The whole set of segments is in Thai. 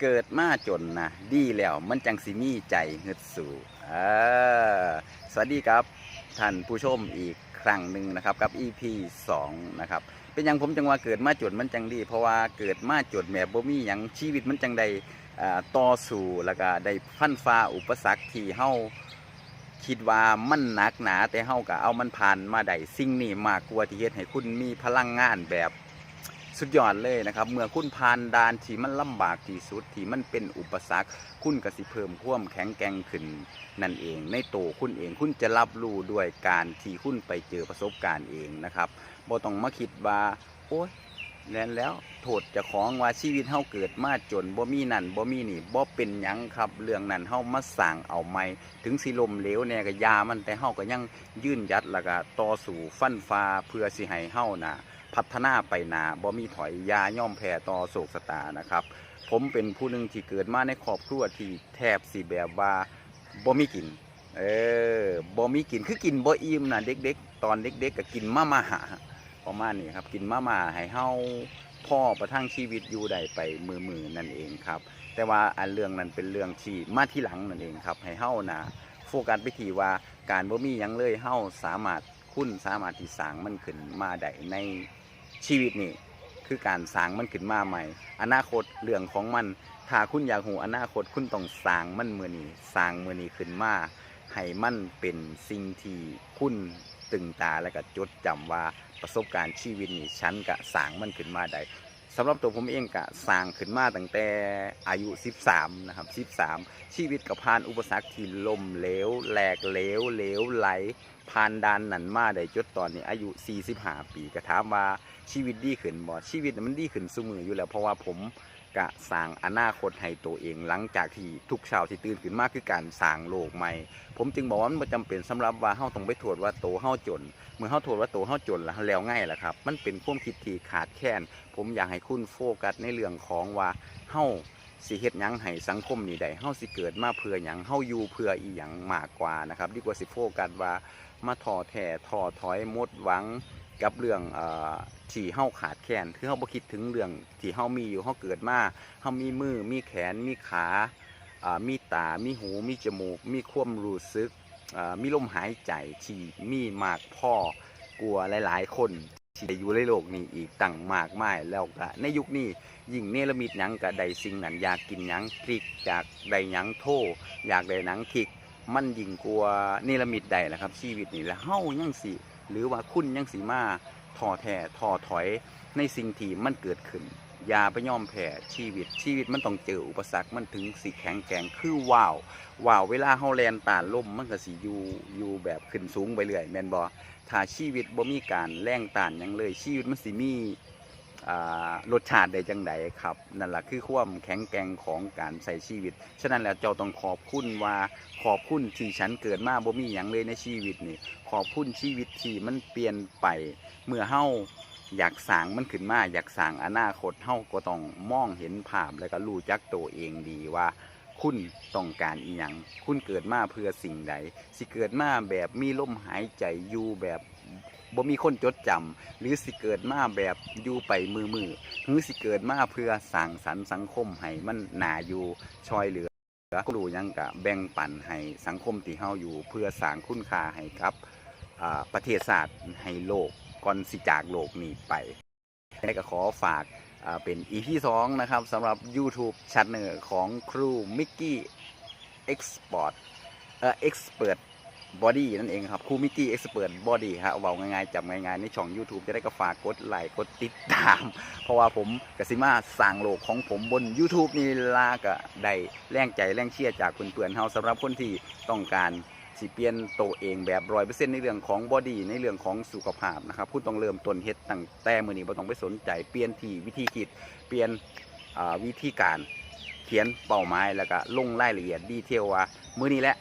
เกิดมาจนนะดีแล้วมันจังสิมีใจฮึดสู่สวัสดีครับท่านผู้ชมอีกครั้งหนึ่งนะครับกับ EP 2นะครับเป็นยังผมจังว่าเกิดมาจนมันจังดี เพราะว่าเกิดมาจนแม่บ่มีหยังชีวิตมันจังใดอ่าต่อสู้แล้วก็ได้ฟันฟ้าอุปสรรคที่เฮาคิดว่ามันหนักหนาแต่เฮาก็เอามันผ่านมาได้สิ่งนี้มากกว่าที่เฮ็ดให้คุณมีพลังงานแบบ สุดยอดเลยนะครับ เมื่อคุณผ่านด่านที่มันลำบากที่สุดที่มันเป็นอุปสรรค คุณก็สิเพิ่มความแข็งแกร่งขึ้นนั่นเอง ในโตคุณเองคุณจะรับรู้ด้วยการที่คุณไปเจอประสบการณ์เองนะครับบ่ต้องมาคิดว่าโอ๊ยแล้วแล้วโทษจะของว่าชีวิตเฮาเกิดมาจนบ่มีนั่นบ่มีนี่บ่เป็นหยังครับ เรื่องนั้นเฮามาสร้างเอาใหม่ถึงสิลมเหลวแน่ก็ยามันแต่เฮาก็ยังยื่นยัดแล้วก็ต่อสู้ฟันฟ้าเพื่อสิให้เฮาน่ะ พัฒนาไปหนาบ่มีถอยยาย่อมแพ้ต่อโศกสตานะครับ ผมเป็นผู้หนึ่งที่เกิดมาในครอบครัวที่แทบสิแบบว่าบ่มีกิน เออบ่มีกินคือกินบ่อิ่มนะเด็กๆ ตอนเด็กๆก็กินมามาหาประมาณนี้ครับกินมามาให้เฮาพ่อประทังชีวิตอยู่ได้ไปมือๆนั่นเองครับ แต่ว่าอันเรื่องนั้นเป็นเรื่องที่มาที่หลังนั่นเองครับ ให้เฮานะโฟกัสไปที่ว่าการบ่มียังเลยเฮาสามารถคุณสามารถที่สางมันขึ้นมาได้ใน ชีวิตนี่คือการสร้างมันขึ้นมาใหม่ อนาคตเรื่องของมัน ถ้าคุณอยากหูอนาคตคุณต้องสร้างมันมือนี้สร้างมือนี้ขึ้นมาให้มันเป็นสิ่งที่คุณตึงตาและก็จดจำว่าประสบการณ์ชีวิตนี้ฉันก็สร้างมันขึ้นมาได้ สำหรับตัวผมเองกะสร้างขึ้นมาตั้งแต่อายุ 13 นะครับ 13 ชีวิตกับผ่านอุปสรรคที่ล่มเหลวแหลกเหลวเหลวไหลผ่านดานนันมาได้จดตอนนี้อายุ 45 ปีก็ถามว่าชีวิตดีขึ้นบ่ชีวิตมันดีขึ้นสมืออยู่แล้วเพราะว่าผม กะสร้างอนาคตให้ตัวเอง หลังจากที่ทุกช้าที่ตื่นขึ้นมากคือการสร้างโลกใหม่ ผมจึงบอกว่ามันจำเป็นสำหรับว่าเฮาต้องไปโทษว่าโตเฮาจน เมื่อเฮาโทษว่าโตเฮาจนแล้วแล้วง่ายแหละครับ มันเป็นความคิดที่ขาดแคลนผมอยากให้คุณโฟกัสในเรื่องของว่าเฮาสิเฮ็ดยังให้สังคมนี้ได้เฮาสิเกิดมาเพื่อหยังเฮาอยู่เพื่ออีหยังมากกว่านะครับ ดีกว่าสิโฟกัสว่า มาท้อแท้ท้อถอยมดหวังกับเรื่องเอ่อที่เฮาขาดแคลนคือเฮาบ่คิดถึงเรื่องที่เฮามีอยู่เฮาเกิดมาเฮามีมือมีแขนมีขามีตา มีหู มีจมูก มีความรู้สึกมีลมหายใจที่มีมากพ่อกลัวหลาย ๆ คนที่ได้อยู่ในโลกนี้อีกตั้งมากมายแล้วก็ในยุคนี้ยิ่งเนรมิตหยังก็ได้สิ่งนั้นอยากกินหยังคลิกอยากได้หยังโทอยากได้หนังคลิก มันยิ่งกลัวาเนรมิตใดแหละครับ ชีวิตนี่แล้วเฮายังสิหรือว่าคุณยังสิมาท้อแท้ท้อถอยในสิ่งที่มันเกิดขึ้นอย่าไปย่อมแพ้ชีวิตชีวิตมันต้องเจออุปสรรคมันถึงสิแข็งแกร่งคือว้าวว้าวเวลาเฮาแลนตานล่มมันก็สิอยู่อยู่แบบขึ้นสูงไปเรื่อยแมนบ่ถ้าชีวิตบ่มีการแรงตานยังเลยชีวิตมันสิมี รสชาติได้จังใดครับ นั่นแหละคือความแข็งแกร่งของการใช้ชีวิต ฉะนั้นแล้วเจ้าต้องขอบคุณว่าขอบคุณที่ฉันเกิดมาบ่มีหยังเลยในชีวิตนี่ ขอบคุณชีวิตที่มันเปลี่ยนไป เมื่อเฮาอยากสร้างมันขึ้นมา อยากสร้างอนาคตเฮาก็ต้องมองเห็นภาพแล้วก็รู้จักตัวเองดีว่าคุณต้องการอีหยัง คุณเกิดมาเพื่อสิ่งใด สิเกิดมาแบบมีลมหายใจอยู่แบบ บ่มีคนจดจำหรือสิเกิดมาแบบอยู่ไปมือมือหรือสิเกิดมาเพื่อสร้างสรรค์สังคมให้มันหนาอยู่ช่วยเหลือก็รู้ยังกะแบ่งปันให้สังคมที่เฮาอยู่ เพื่อสร้างคุณค่าให้กับประเทศชาติให้โลกก่อนสิจากโลกนี้ไปและก็ขอฝากเป็น EP 2นะครับสำหรับ YouTube ชันเนอร์ของครูมิกกี้เอ็กซ์พอร์ตเอ่อเอ็กซ์เปิด บอดี้นั่นเองครับคูมิกกี้เอ็กซ์เปิดบอดี้ฮะเบาง่ายๆจำง่ายๆในช่อง YouTube จะได้ก็ฝากกดไลค์กดติดตาม เพราะว่าผมกสิมาสร้างโลกของผมบน YouTube นี่ลาก็ได้แรงใจแรงเชียร์จากเพื่อนๆเฮาสำหรับคนที่ต้องการสิเปลี่ยนตัวเองแบบร้อยเปอร์เซ็นต์ในเรื่องของบอดี้ในเรื่องของสุขภาพนะครับคุณต้องเริ่มต้นเฮ็ดตั้งแต่มือนี้บ่ต้องไปสนใจเปลี่ยนที่วิธีคิดเปลี่ยนวิธีการเขียนเป้าหมายแล้วก็ลงรายละเอียดดีเทลว่า มือนี้แหละ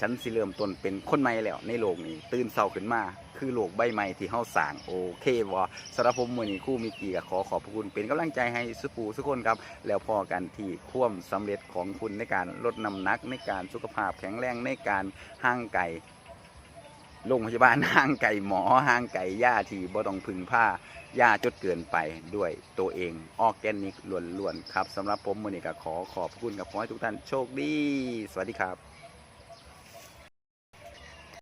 ฉันสิเริ่มต้นเป็นคนใหม่แล้วในโลกนี้ ตื่นเช้าขึ้นมา คือโลกใบใหม่ที่เฮาสร้างโอเคบ่สำหรับผมมื้อนี้ครู่มิกีก็ขอขอบพระคุณเป็นกำลังใจให้สุปูทุกคนครับ แล้วพอกันที่ความสำเร็จของคุณในการลดน้ำหนักในการสุขภาพแข็งแรงในการห่างไกลโรงพยาบาลห่างไก่หมอห่างไก่ย่าที่บ่ต้องพึ่งผ้าย่าจดเกินไปด้วยตัวเองออแกนิกล้วนๆครับสำหรับผมมือนี้ก็ขอขอบคุณกับขอให้ทุกท่านโชคดี สวัสดีครับ